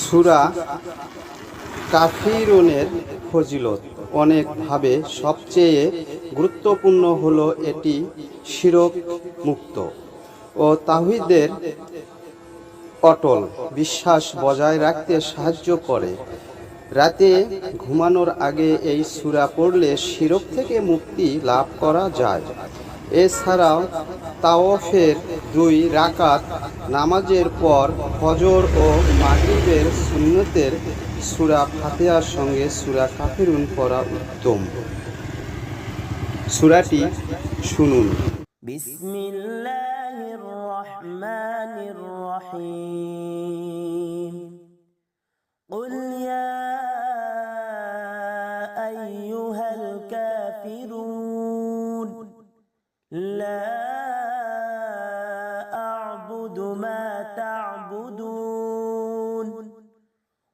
সুরা কাফিরুনের ফজিলত। অনেকভাবে সবচেয়ে গুরুত্বপূর্ণ হলো এটি শিরক মুক্ত ও তাহিদের অটল বিশ্বাস বজায় রাখতে সাহায্য করে। রাতে ঘুমানোর আগে এই সূরা পড়লে শিরক থেকে মুক্তি লাভ করা যায়। এছাড়াও তাওয়াফের দুই রাকাত নামাজের পর ফজর ও মাগরিবের সুন্নতের সূরা ফাতিহার সঙ্গে সূরা কাফিরুন পড়া উত্তম সূরাটি শুনুন بسم الله الرحمن الرحيم قل يا أيها الكافرون لا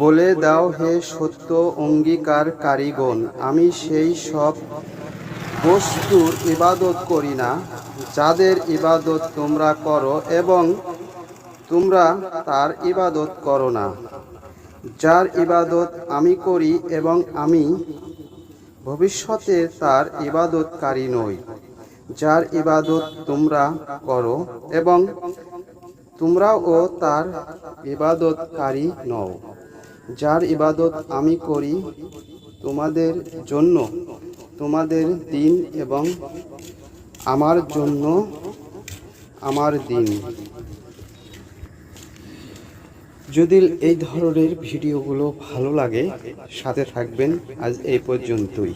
বলে দাও হে সত্য অঙ্গীকার কারিগণ আমি সেই সব বস্তুর ইবাদত করি না, যাদের ইবাদত তোমরা করো এবং তোমরা তার ইবাদত করো না। যার ইবাদত আমি করি এবং আমি ভবিষ্যতে তার ইবাদতকারী নই। যার ইবাদত তোমরা করো এবং তোমরাও তার ইবাদতকারী নও। যার ইবাদত আমি করি তোমাদের জন্য, তোমাদের দিন এবং আমার জন্য আমার দিন। যদি এই ধরনের ভিডিওগুলো ভালো লাগে, সাথে থাকবেন আজ এই পর্যন্তই।